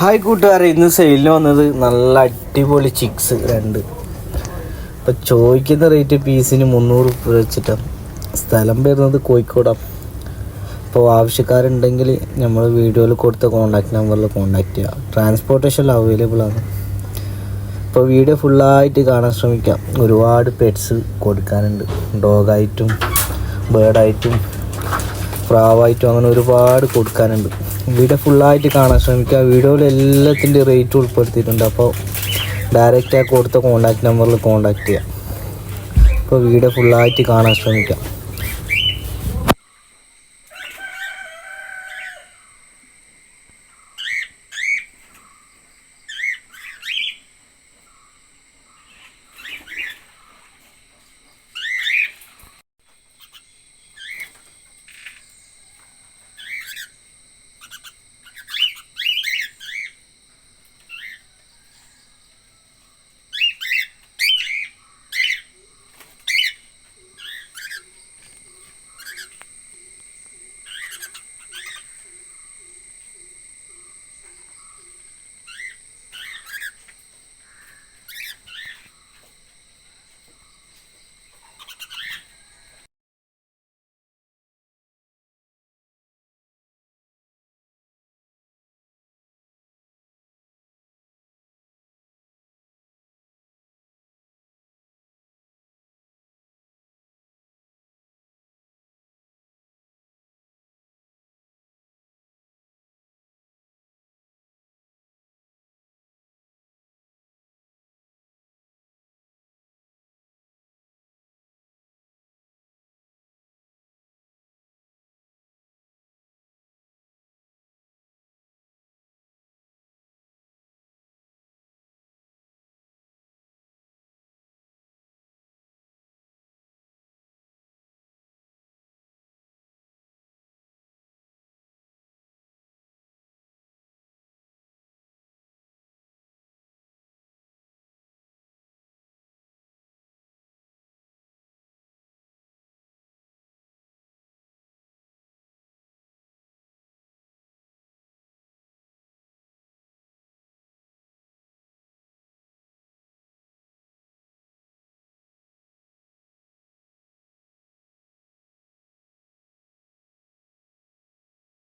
Hi കൂട്ടുകാരെ. ഇന്ന് സെയിലിന് വന്നത് നല്ല അടിപൊളി ചിക്സ് രണ്ട്. ഇപ്പം ചോദിക്കുന്ന റേറ്റ് പീസിന് മുന്നൂറ് ഉപ്പ് വെച്ചിട്ടാണ് സ്ഥലം വരുന്നത് കോഴിക്കോടാണ് അപ്പോൾ ആവശ്യക്കാരുണ്ടെങ്കിൽ നമ്മൾ വീഡിയോയിൽ കൊടുത്ത കോൺടാക്ട് നമ്പറിൽ കോൺടാക്ട് ചെയ്യുക ട്രാൻസ്പോർട്ടേഷൻ അവൈലബിൾ ആണ്. അപ്പോൾ വീഡിയോ ഫുള്ളായിട്ട് കാണാൻ ശ്രമിക്കാം. ഒരുപാട് പെറ്റ്സ് കൊടുക്കാനുണ്ട്. ഡോഗായിട്ടും ബേർഡായിട്ടും പ്രാവായിട്ടും അങ്ങനെ ഒരുപാട് കൊടുക്കാനുണ്ട്. വീഡിയോ ഫുള്ളായിട്ട് കാണാൻ ശ്രമിക്കുക. വീഡിയോയിൽ എല്ലാത്തിന്റെ റേറ്റ് ഉൾപ്പെടുത്തിയിട്ടുണ്ട്. അപ്പോൾ ഡയറക്റ്റ് ആ കൊടുത്ത കോൺടാക്ട് നമ്പറിൽ കോൺടാക്ട് ചെയ്യാം അപ്പോൾ വീഡിയോ ഫുള്ളായിട്ട് കാണാൻ ശ്രമിക്കാം